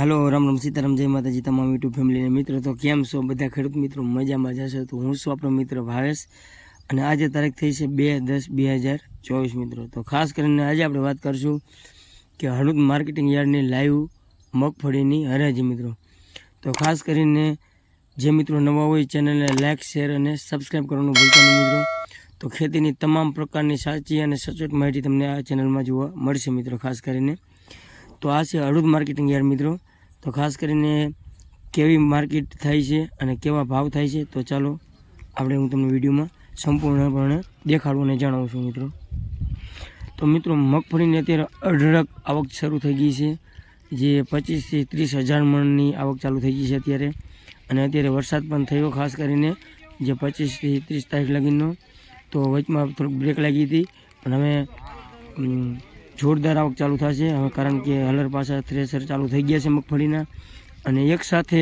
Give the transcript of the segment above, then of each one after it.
હાલો, રામ રામ સીતારામ, જય માતાજી, તમામ યુટ્યુબ ફેમિલીને મિત્રો. તો કેમ છો બધા ખેડૂત મિત્રો? મજામાં જશો તો હું છું આપણો મિત્ર ભાવેશ. અને આજે તારીખ થઈ છે બે દસ બે હજાર ચોવીસ મિત્રો. તો ખાસ કરીને આજે આપણે વાત કરશું કે હળુદ માર્કેટિંગ યાર્ડની લાઈવ મગફળીની હરાજી મિત્રો. તો ખાસ કરીને જે મિત્રો નવા હોય ચેનલને લાઇક શેર અને સબસ્ક્રાઈબ કરવાનું ભૂલતા નહીં મિત્રો. તો ખેતીની તમામ પ્રકારની સાચી અને સચોટ માહિતી તમને આ ચેનલમાં જોવા મળશે મિત્રો, ખાસ કરીને. તો આ છે હળુદ માર્કેટિંગ યાર્ડ મિત્રો. તો ખાસ કરીને કેવી માર્કેટ થાય છે અને કેવા ભાવ થાય છે, તો ચાલો આપણે હું તમને વિડીયોમાં સંપૂર્ણપણે દેખાડું અને જણાવું છું મિત્રો. તો મિત્રો, મગફળીની અત્યારે અઢળક આવક શરૂ થઈ ગઈ છે, જે પચીસથી ત્રીસ હજાર મણની આવક ચાલુ થઈ ગઈ છે અત્યારે. અને અત્યારે વરસાદ પણ થયો, ખાસ કરીને જે પચીસથી ત્રીસ તારીખ લગીનો. તો વચમાં થોડુંક બ્રેક લાગી હતી, પણ હવે જોરદાર આવક ચાલુ થશે. હવે કારણ કે હલર પાછા થ્રેસર ચાલુ થઈ ગયા છે મગફળીના. અને એક સાથે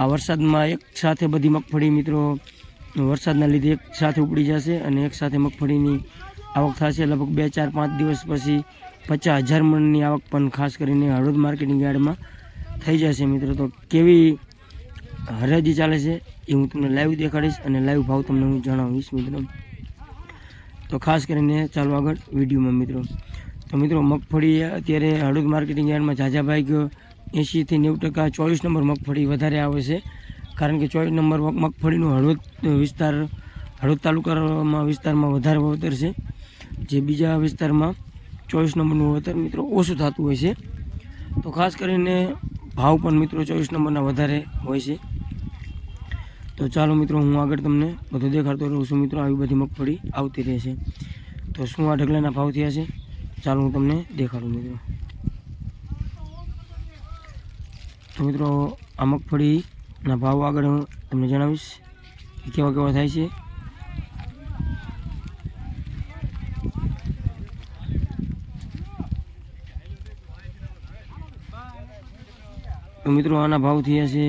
આ વરસાદમાં એક સાથે બધી મગફળી મિત્રો વરસાદના લીધે એક સાથે ઉપડી જશે અને એક સાથે મગફળીની આવક થશે. લગભગ બે, ચાર, પાંચ દિવસ પછી પચાસ હજાર મણની આવક પણ ખાસ કરીને હળવદ માર્કેટિંગ યાર્ડમાં થઈ જશે મિત્રો. તો કેવી હરાજી ચાલે છે એ હું તમને લાઈવ દેખાડીશ અને લાઈવ ભાવ તમને હું જણાવીશ મિત્રો. તો ખાસ કરીને ચાલો આગળ વિડીયોમાં મિત્રો. તો મિત્રો મગફળી અત્યારે હળદ માર્કેટિંગ યાર્ડમાં ઝાઝાભાઈ એંશીથી નેવું ટકા ચોવીસ નંબર મગફળી વધારે આવે છે. કારણ કે ચોવીસ નંબર મગફળીનું હળવદ વિસ્તાર હળવદ તાલુકામાં વિસ્તારમાં વધારે વાવતર છે. જે બીજા વિસ્તારમાં ચોવીસ નંબરનું વાવતર મિત્રો ઓછું થતું હોય છે. તો ખાસ કરીને ભાવ પણ મિત્રો ચોવીસ નંબરના વધારે હોય છે. તો ચાલો મિત્રો હું આગળ તમને બધું દેખાડતો રહું છું. મિત્રો આવી બધી મગફળી આવતી રહેશે તો શું આ ઢગલાના ભાવ થયા છે? ચાલો હું તમને દેખાડું મિત્રો. તો મિત્રો, આ મગફળીના ભાવ આગળ હું તમને જણાવીશ કે કેવા કેવા થાય છે. તો મિત્રો, આના ભાવ થયા છે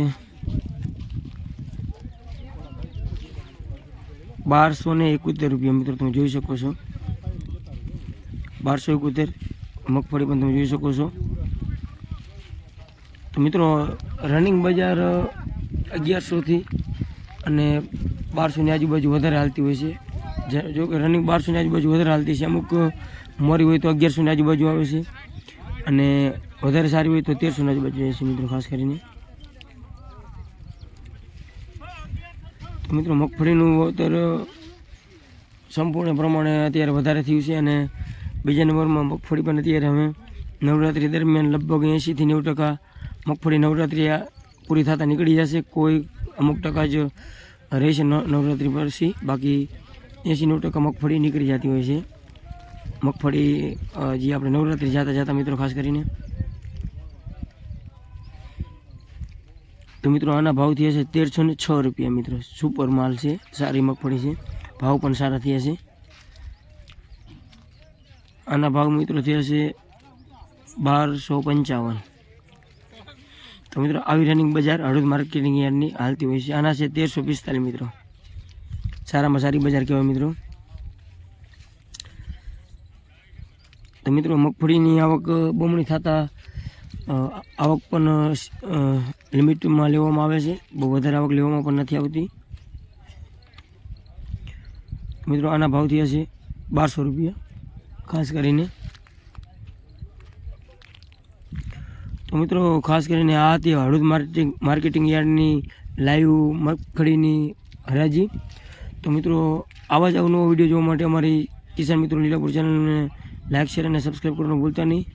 બારસો ને એકોતેર રૂપિયા મિત્રો, તમે જોઈ શકો છો. બારસો એકોતેર મગફળી પણ તમે જોઈ શકો છો. તો મિત્રો રનિંગ બજાર અગિયારસોથી અને બારસોની આજુબાજુ વધારે હાલતી હોય છે. જો કે રનિંગ બારસોની આજુબાજુ વધારે હાલતી છે. અમુક મોરી હોય તો અગિયારસોની આજુબાજુ આવે છે અને વધારે સારી હોય તો તેરસોની આજુબાજુ આવે છે મિત્રો, ખાસ કરીને. મિત્રો, મગફળીનું વાવેતર સંપૂર્ણ પ્રમાણે અત્યારે વધારે થયું છે અને બીજા નંબરમાં મગફળી પણ અત્યારે અમે નવરાત્રિ દરમિયાન લગભગ એંશીથી નેવું ટકા મગફળી નવરાત્રિ પૂરી થતાં નીકળી જશે. કોઈ અમુક ટકા જ રહેશે નવરાત્રિ પછી બાકી એંશી નેવું ટકા મગફળી નીકળી જતી હોય છે. મગફળી જે આપણે નવરાત્રિ જતા જતા મિત્રો, ખાસ કરીને. તો મિત્રો, આના ભાવ થયા છે તેરસો ને છ રૂપિયા મિત્રો. સુપર માલ છે. સારી મગફળી છે. ભાવ પણ સારા થયા છે. આના ભાવ મિત્રો થયા છે બારસો પંચાવન. તો મિત્રો આવી રનિંગ બજાર હળદ માર્કેટિંગ યાર્ડની હાલતી હોય છે. આના છે તેરસો પિસ્તાલીસ મિત્રો. સારામાં સારી બજાર કહેવાય મિત્રો. તો મિત્રો મગફળીની આવક બમણી થતાં આવક પણ લિમિટમાં લેવામાં આવે છે. બહુ વધારે આવક લેવામાં પણ નથી આવતી. મિત્રો આના ભાવ થયા છે બારસો રૂપિયા. ખાસ કરીને. તો મિત્રો, ખાસ કરીને આ હતી હળદ માર્કેટિંગ માર્કેટિંગ યાર્ડની લાઈવ મગફળીની હરાજી. તો મિત્રો, આવા જ નવો વીડિયો જોવા માટે અમારી કિસાન મિત્રો લીલાપુર ચેનલને લાઇક શેર અને સબસ્ક્રાઈબ કરવાનું ભૂલતા નહીં.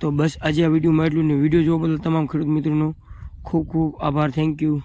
તો બસ આજે આ વિડીયોમાં એટલું ને વીડિયો જોવા બદલ તમામ ખેડૂત મિત્રોનો ખૂબ ખૂબ આભાર. Thank you